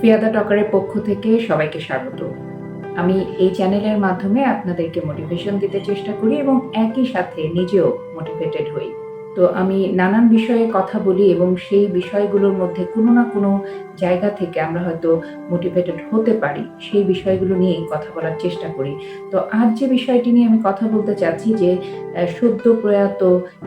ফিয়াদা টকারের পক্ষ থেকে সবাইকে স্বাগত। আমি এই চ্যানেলের মাধ্যমে আপনাদেরকে মোটিভেশন দিতে চেষ্টা করি এবং একই সাথে নিজেও মোটিভেটেড হই। তো আমি নানান বিষয়ে কথা বলি এবং সেই বিষয়গুলোর মধ্যে কোনো না কোনো জায়গা থেকে আমরা হয়তো মোটিভেটেড হতে পারি, সেই বিষয়গুলো নিয়েই কথা বলার চেষ্টা করি। তো আজ যে বিষয়টি নিয়ে আমি কথা বলতে চাচ্ছি যে সদ্য প্রয়াত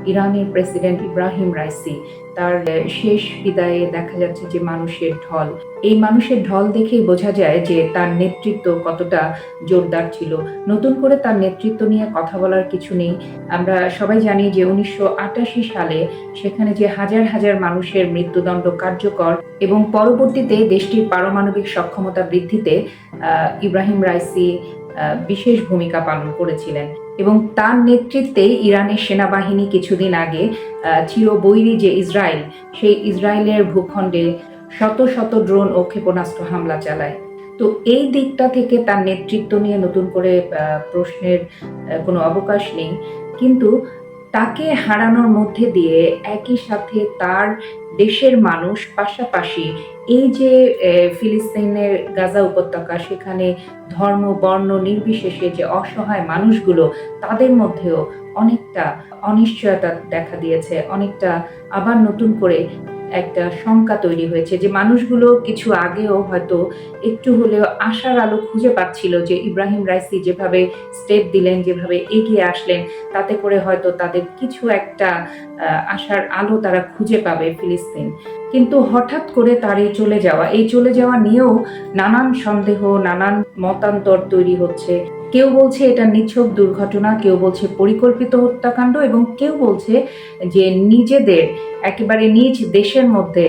ইরানের প্রেসিডেন্ট ইব্রাহিম রাইসি তার শেষ বিদায়ে দেখা যাচ্ছে যে মানুষের ঢল। এই মানুষের ঢল দেখেই বোঝা যায় যে তার নেতৃত্ব কতটা জোরদার ছিল। নতুন করে তার নেতৃত্ব নিয়ে কথা বলার কিছু নেই। আমরা সবাই জানি যে উনিশশো আটাশি সালে সেখানে যে হাজার হাজার মানুষের মৃত্যুদণ্ড কার্যকর এবং পরবর্তীতে দেশটির পারমাণবিক সক্ষমতা বৃদ্ধিতে ইব্রাহিম রাইসি বিশেষ ভূমিকা পালন করেছিলেন। এবং তার নেতৃত্বে ইরানের সেনাবাহিনী কিছুদিন আগে চিরবৈরী যে ইসরায়েল, সেই ইসরায়েলের ভূখণ্ডে শত শত ড্রোন ও ক্ষেপণাস্ত্র হামলা চালায়। তো এই দিকটা থেকে তার নেতৃত্ব নিয়ে নতুন করে প্রশ্নের কোনো অবকাশ নেই। কিন্তু তাকে হারানোর মধ্যে দিয়ে একই সাথে তার দেশের মানুষ পাশাপাশি এই যে ফিলিস্তিনের গাজা উপত্যকা, সেখানে ধর্ম, বর্ণ নির্বিশেষে যে অসহায় মানুষগুলো, তাদের মধ্যেও অনেকটা অনিশ্চয়তা দেখা দিয়েছে, অনেকটা আবার নতুন করে একটা শঙ্কা তৈরি হয়েছে যে মানুষগুলো কিছু আগেও হয়তো একটু হলেও আশার আলো খুঁজে পাচ্ছিল যে ইব্রাহিম রাইসি যেভাবে স্টেপ দিলেন, যেভাবে এগিয়ে আসলেন, তাতে করে হয়তো তাদের কিছু একটা আশার আলো তারা খুঁজে পাবে ফিলিস্তিন। কিন্তু হঠাৎ করে তার এই চলে যাওয়া, এই চলে যাওয়া নিয়েও নানান সন্দেহ, নানান মতান্তর তৈরি হচ্ছে। কেউ বলছে এটা নিছক দুর্ঘটনা, কেউ বলছে পরিকল্পিত হত্যাকাণ্ড এবং কেউ বলছে যে নিজেদের একেবারে নিজ দেশের মধ্যে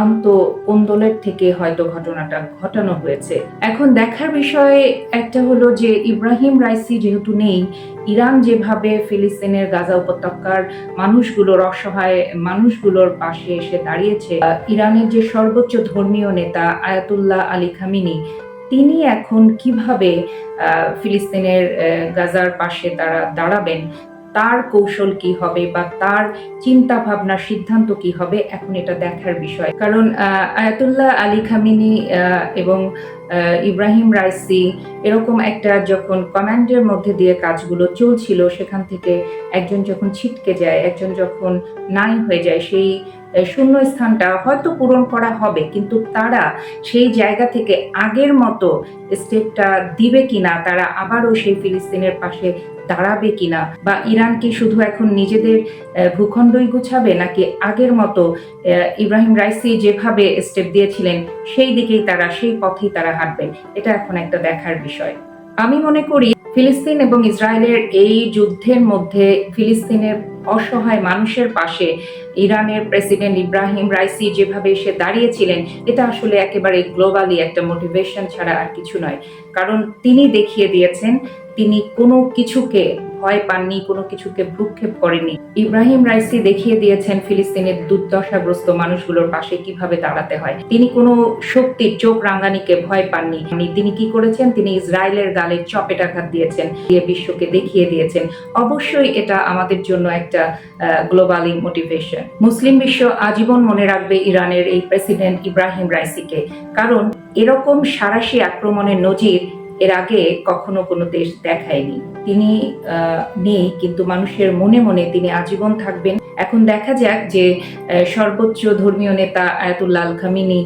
আন্ত কোন্দলের থেকে হয়তো ঘটনাটা ঘটানো হয়েছে। এখন দেখার বিষয় একটা হলো যে ইব্রাহিম রাইসি যেহেতু নেই, ইরান যেভাবে ফিলিস্তিনের গাজা উপত্যকার মানুষগুলোর অসহায় মানুষগুলোর পাশে এসে দাঁড়িয়েছে ইরানের যে সর্বোচ্চ ধর্মীয় নেতা আয়াতুল্লাহ আলী খামিনি তিনি এখন কীভাবে ফিলিস্তিনের গাজার পাশে তারা দাঁড়াবেন তার কৌশল কি হবে বা তার চিন্তা ভাবনা সিদ্ধান্ত কি হবে, এখন এটা দেখার বিষয়। কারণ আয়াতুল্লাহ আলী খামিনি এবং ইব্রাহিম রাইসি এরকম একটা যখন কমান্ডের মধ্যে দিয়ে কাজগুলো চলছিল, সেখান থেকে একজন যখন ছিটকে যায়, একজন যখন নাই হয়ে যায়, সেই শূন্য স্থানটা হয়তো পূরণ করা হবে, কিন্তু তারা সেই জায়গা থেকে আগের মতো স্টেপটা দিবে কিনা, তারা আবারও সেই ফিলিস্তিনের পাশে দাঁড়াবে কিনা? বা ইরান কি শুধু এখন নিজেদের ভূখণ্ডই গুছাবে, নাকি আগের মতো ইব্রাহিম রাইসি যেভাবে স্টেপ দিয়েছিলেন, সেই দিকেই তারা, সেই পথেই তারা হাঁটবে? এটা এখন একটা দেখার বিষয়। আমি মনে করি, ফিলিস্তিন এবং ইসরায়েলের এই যুদ্ধের মধ্যে ফিলিস্তিনের অসহায় মানুষের পাশে ইরানের প্রেসিডেন্ট ইব্রাহিম রাইসি যেভাবে এসে দাঁড়িয়েছিলেন, এটা আসলে একেবারে গ্লোবালি একটা মোটিভেশন ছাড়া আর কিছু নয়। কারণ তিনি দেখিয়ে দিয়েছেন, তিনি কোনো কিছুকে ভয় পাননি, কোনো কিছুকে ভ্রুক্ষেপ করেনি। ইব্রাহিম রাইসি দেখিয়ে দিয়েছেন ফিলিস্তিনের দুর্দশাগ্রস্ত মানুষগুলোর পাশে কীভাবে দাঁড়াতে হয়। তিনি কোনো শক্তির চোখ রাঙ্গানিকে ভয় পাননি। তিনি কি করেছেন? তিনি ইসরায়েলের গালে চপেটাঘাত দিয়েছেন, দিয়ে বিশ্বকে দেখিয়ে দিয়েছেন। অবশ্যই এটা আমাদের জন্য একটা গ্লোবালি মোটিভেশন মুসলিম বিশ্ব আজীবন মনে রাখবে ইরানের এই প্রেসিডেন্ট ইব্রাহিম রাইসিকে। কারণ এরকম সারাশি আক্রমণের নজির এর আগে কখনো কোনো দেশ দেখায়নি। তিনি নেই, কিন্তু মানুষের মনে মনে তিনি আজীবন থাকবেন। এখন দেখা যাক যে সর্বোচ্চ ধর্মীয় নেতা আয়াতুল্লাহ আল খামিনি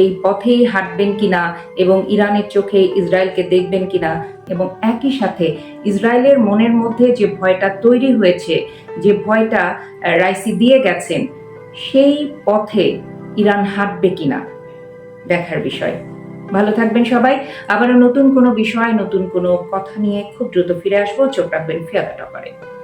এই পথেই হাঁটবেন কিনা এবং ইরানের চোখে ইসরায়েলকে দেখবেন কিনা এবং একই সাথে ইসরায়েলের মনের মধ্যে যে ভয়টা তৈরি হয়েছে, যে ভয়টা রাইসি দিয়ে গেছেন, সেই পথে ইরান হাঁটবে কিনা দেখার বিষয়। ভালো থাকবেন সবাই। আবারও নতুন কোনো বিষয়, নতুন কোনো কথা নিয়ে খুব দ্রুত ফিরে আসব। চোখ রাখবেন ফিয়াদা টপারে।